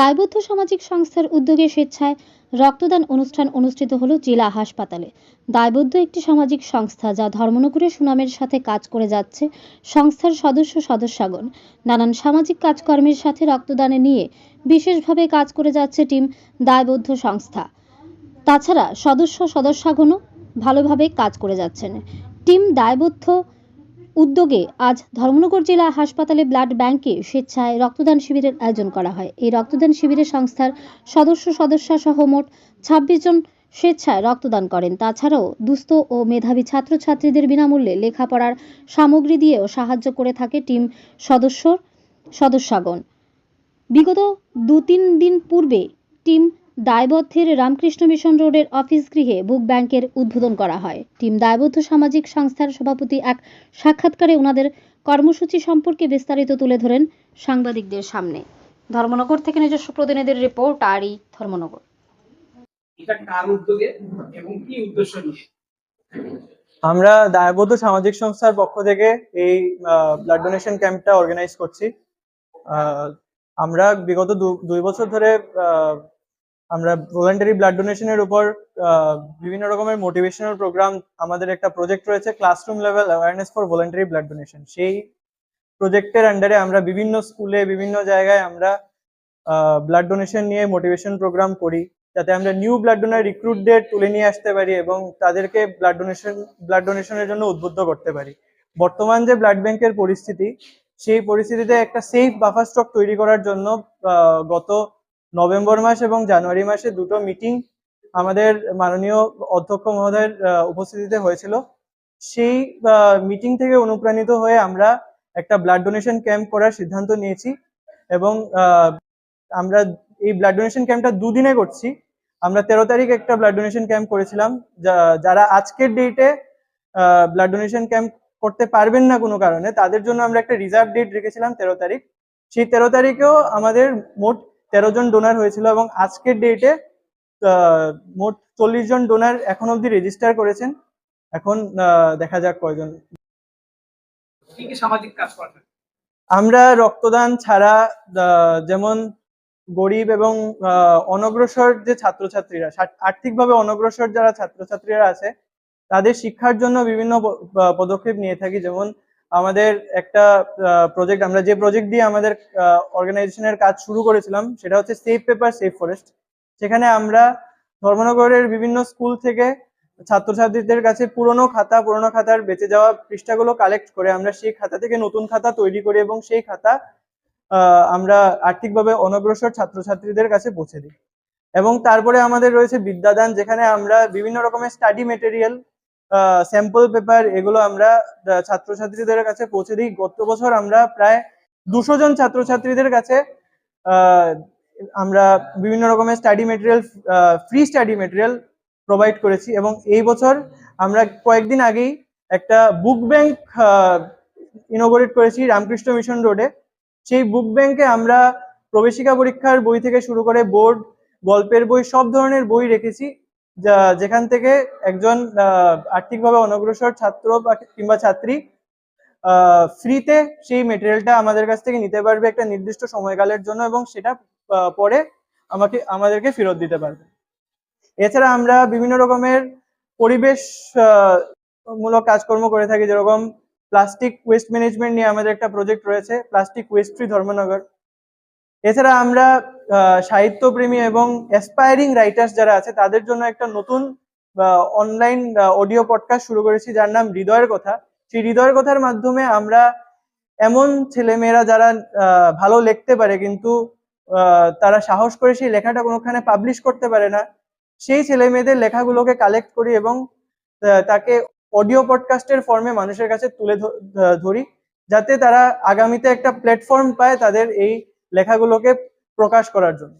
দায়বদ্ধ সামাজিক সংস্থার উদ্যোগে স্বেচ্ছায় রক্তদান অনুষ্ঠান অনুষ্ঠিত হলো জেলা হাসপাতালে। দায়বদ্ধ একটি সামাজিক সংস্থা যা ধর্মনগরে সুনামের সাথে কাজ করে যাচ্ছে সংস্থার সদস্য সদস্যগণ। নানান সামাজিক কাজকর্মের সাথে রক্তদানে নিয়ে বিশেষভাবে কাজ করে যাচ্ছে টিম দায়বদ্ধ সংস্থা। তাছাড়া সদস্য সদস্যগণও ভালোভাবে কাজ করে যাচ্ছেন। টিম দায়বদ্ধ উদ্যোগে আজ ধর্মনগর জেলা হাসপাতালে ব্লাড ব্যাংকে স্বেচ্ছায় রক্তদান শিবিরের আয়োজন করা হয়। এই রক্তদান শিবিরে সংস্থার সদস্য সদস্যা সহ মোট ছাব্বিশ জন স্বেচ্ছায় রক্তদান করেন। তাছাড়াও দুস্থ ও মেধাবী ছাত্রছাত্রীদের বিনামূল্যে লেখাপড়ার সামগ্রী দিয়েও সাহায্য করে থাকে টিম সদস্য সদস্যগণ। বিগত দু তিন দিন পূর্বে টিম দায়বদ্ধের রামকৃষ্ণ মিশন রোডের অফিস গৃহে বুক ব্যাংকের উদ্বোধন করা হয়। টিম দায়বদ্ধ সামাজিক সংস্থার সভাপতি এক সাক্ষাৎকারে ওনাদের কর্মসূচি সম্পর্কে বিস্তারিত তুলে ধরেন সাংবাদিকদের সামনে। ধর্মনগর থেকে নিজস্ব প্রতিনিধির রিপোর্ট আরই ধর্মনগর। এটা কার উদ্যোগে এবং কি উদ্দেশ্য নিয়ে? আমরা দায়বদ্ধ সামাজিক সংস্থার পক্ষ থেকে এই ব্লাড ডোনেশন ক্যাম্পটা অর্গানাইজ করছি। আহ, আমরা বিগত দু- দুই বছর ধরে আহ, আমরা ভলেন্টারি ব্লাড ডোনেশনের উপর বিভিন্ন রকমের মোটিভেশনাল প্রোগ্রাম আমাদের একটা প্রজেক্ট রয়েছে classroom level awareness for voluntary blood donation সেই প্রজেক্টের আন্ডারে আমরা বিভিন্ন স্কুলে বিভিন্ন জায়গায় আমরা ব্লাড ডোনেশন নিয়ে মোটিভেশন প্রোগ্রাম করি, যাতে আমরা নিউ ব্লাড ডোনার রিক্রুটদের তুলে নিয়ে আসতে পারি এবং তাদেরকে ব্লাড ডোনেশন ব্লাড ডোনেশনের জন্য উদ্বুদ্ধ করতে পারি। বর্তমান যে ব্লাড ব্যাংকের পরিস্থিতি, সেই পরিস্থিতিতে একটা সেফ বাফার স্টক তৈরি করার জন্য গত নভেম্বর মাস এবং জানুয়ারি মাসে দুটো মিটিং আমাদের মাননীয় অধ্যক্ষ মহোদয়ের উপস্থিতিতে হয়েছিল। সেই মিটিং থেকে অনুপ্রাণিত হয়ে আমরা একটা ব্লাড ডোনেশন ক্যাম্প করার সিদ্ধান্ত নিয়েছি এবং আমরা এই ব্লাড ডোনেশন ক্যাম্পটা দুদিনে করছি। আমরা তেরো তারিখ একটা ব্লাড ডোনেশন ক্যাম্প করেছিলাম যারা আজকের ডেটে ব্লাড ডোনেশন ক্যাম্প করতে পারবেন না কোনো কারণে, তাদের জন্য আমরা একটা রিজার্ভ ডেট রেখেছিলাম তেরো তারিখ। সেই তেরো তারিখেও আমাদের মোট তেরো জন ডোনার হয়েছিল এবং আজকের ডেটে মোট চল্লিশ জন ডোনার এখন অবধি রেজিস্টার করেছেন। এখন দেখা যাক কয়জন। সামাজিক কাজ আমরা রক্তদান ছাড়া যেমন গরিব এবং অনগ্রসর যে ছাত্রছাত্রীরা আর্থিকভাবে অনগ্রসর যারা ছাত্রছাত্রীরা আছে তাদের শিক্ষার জন্য বিভিন্ন পদক্ষেপ নিয়ে থাকি। যেমন আমাদের একটা প্রজেক্ট আমরা যে প্রজেক্ট দিয়ে আমাদের অর্গানাইজেশনের কাজ শুরু করেছিলাম, সেটা হচ্ছে সেফ পেপার সেফ ফরেস্ট সেখানে আমরা ধর্মনগরের বিভিন্ন স্কুল থেকে ছাত্রছাত্রীদের কাছে পুরনো খাতা, পুরনো খাতার বেঁচে যাওয়া পৃষ্ঠাগুলো কালেক্ট করে আমরা সেই খাতা থেকে নতুন খাতা তৈরি করি এবং সেই খাতা আমরা আর্থিকভাবে অনগ্রসর ছাত্রছাত্রীদের কাছে পৌঁছে দিই। এবং তারপরে আমাদের রয়েছে বিদ্যাদান, যেখানে আমরা বিভিন্ন রকমের স্টাডি মেটেরিয়াল স্যাম্পল পেপার এগুলো আমরা ছাত্রছাত্রীদের কাছে পৌঁছে দিই। গত বছর আমরা প্রায় দুশো জন ছাত্রছাত্রীদের কাছে আমরা বিভিন্ন রকমের study material free study material provide করেছি এবং এই বছর আমরা কয়েকদিন আগেই একটা বুক ব্যাংক ইনোগ্রেট করেছি রামকৃষ্ণ মিশন রোডে সেই বুক ব্যাংকে আমরা প্রবেশিকা পরীক্ষার বই থেকে শুরু করে বোর্ড গল্পের বই, সব ধরনের বই রেখেছি। যেখান থেকে একজন আর্থিকভাবে অনগ্রসর ছাত্র বা কিংবা ছাত্রী ফ্রিতে সেই মেটেরিয়ালটা আমাদের কাছ থেকে নিতে পারবে একটা নির্দিষ্ট সময়কালের জন্য এবং সেটা পরে আমাকে, আমাদেরকে ফেরত দিতে পারবে। এছাড়া আমরা বিভিন্ন রকমের পরিবেশ মূলক কাজকর্ম করে থাকি, যেরকম প্লাস্টিক ওয়েস্ট ম্যানেজমেন্ট নিয়ে আমাদের একটা প্রজেক্ট রয়েছে প্লাস্টিক ওয়েস্ট ফ্রি ধর্মনগর এছাড়া আমরা সাহিত্যপ্রেমী এবং অ্যাসপায়ারিং রাইটার্স যারা আছে, তাদের জন্য একটা নতুন অনলাইন অডিও পডকাস্ট শুরু করেছি, যার নাম হৃদয়ের কথা। সেই হৃদয়ের কথার মাধ্যমে আমরা এমন ছেলেমেয়েরা যারা ভালো লিখতে পারে, কিন্তু তারা সাহস করে সেই লেখাটা কোনোখানে পাবলিশ করতে পারে না, সেই ছেলে মেয়েদের লেখাগুলোকে কালেক্ট করি এবং তাকে অডিও পডকাস্টের ফর্মে মানুষের কাছে তুলে ধরি, যাতে তারা আগামীতে একটা প্ল্যাটফর্ম পায় তাদের এই লেখাগুলোকে প্রকাশ করার জন্য।